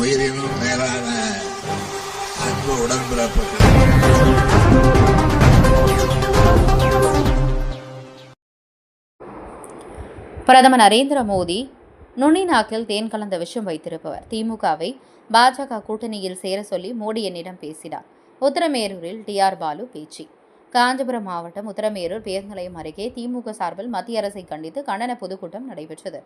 உயிரினும் மேலான அன்பு உடன்பிறப்பு பிரதமர் நரேந்திர மோடி நுனி நாக்கில் தேன் கலந்த விஷம் வைத்திருப்பவர். திமுகவை பாஜக கூட்டணியில் சேர சொல்லி மோடி என்னிடம் பேசினார். உத்தரமேரூரில் டிஆர் பாலு பேச்சு. காஞ்சிபுரம் மாவட்டம் உத்தரமேரூர் பேருந்து நிலையம் அருகே திமுக சார்பில் மத்திய அரசை கண்டித்து கண்டன பொதுக்கூட்டம் நடைபெற்றது.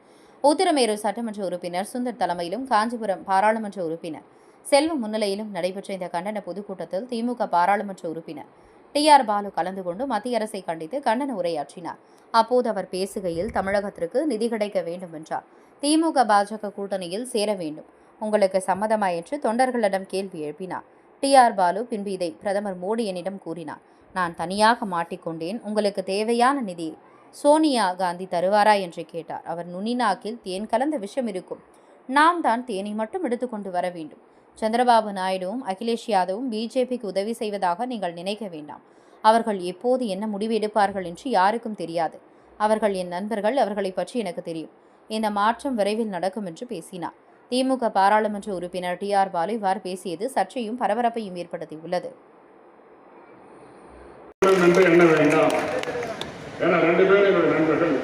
உத்தரமேரூர் சட்டமன்ற உறுப்பினர் சுந்தர் தலைமையிலும் காஞ்சிபுரம் பாராளுமன்ற உறுப்பினர் செல்வம் முன்னிலையிலும் நடைபெற்ற இந்த கண்டன பொதுக்கூட்டத்தில் திமுக பாராளுமன்ற உறுப்பினர் டிஆர் பாலு கலந்து கொண்டு மத்திய அரசை கண்டித்து கண்டன உரையாற்றினார். அப்போது அவர் பேசுகையில் தமிழகத்திற்கு நிதி கிடைக்க வேண்டும் என்றார் திமுக பாஜக கூட்டணியில் சேர வேண்டும். உங்களுக்கு சம்மதமா? என்று தொண்டர்களிடம் கேள்வி எழுப்பினார். டிஆர் பாலு பின்பு இதை பிரதமர் மோடி என்னிடம் கூறினார். நான் தனியாக மாட்டிக்கொண்டேன். உங்களுக்கு தேவையான நிதி சோனியா காந்தி தருவாரா? என்று கேட்டார். அவர் நுனிநாக்கில் தேன் கலந்த விஷம் இருக்கும். நாம் தான் தேனை மட்டும் எடுத்துக்கொண்டு வர வேண்டும். சந்திரபாபு நாயுடுவும் அகிலேஷ் யாதவும் பிஜேபிக்கு உதவி செய்வதாக நீங்கள் நினைக்க வேண்டாம். அவர்கள் எப்போது என்ன முடிவு எடுப்பார்கள் என்று யாருக்கும் தெரியாது. அவர்கள் என் நண்பர்கள் அவர்களை பற்றி எனக்கு தெரியும். இந்த மாற்றம் விரைவில் நடக்கும் என்று பேசினார். திமுக பாராளுமன்ற உறுப்பினர் டி ஆர் பாலு இவ்வாறு பேசியது சர்ச்சையும் பரபரப்பையும் ஏற்படுத்தியுள்ளது. என்று எண்ண வேண்டாம் ஏன்னா ரெண்டு பேரும் என்னுடைய நண்பர்கள்.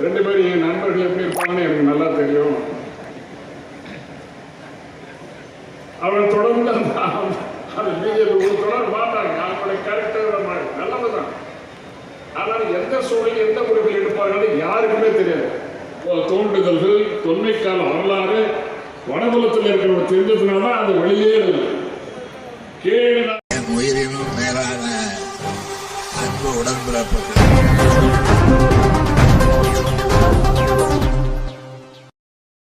ரெண்டு பேரும் என் நண்பர்கள் எப்படி இருப்பாங்கன்னு எனக்கு நல்லா தெரியும். அவன் தொடர்ந்து அந்த- பிஜேபி தொடர் கேரக்டர் நல்லது தான். ஆனால் எந்த சூழலில் எந்த முடிவில் எடுப்பார்கள் யாருக்குமே தெரியாது. தோன்றுதல்கள் தொன்மைக்கால வரலாறு வடபுலத்தில் இருக்கிறவங்க தெரிஞ்சதுனால அது வெளியே கேள்வி உடன்பிறப்புகள்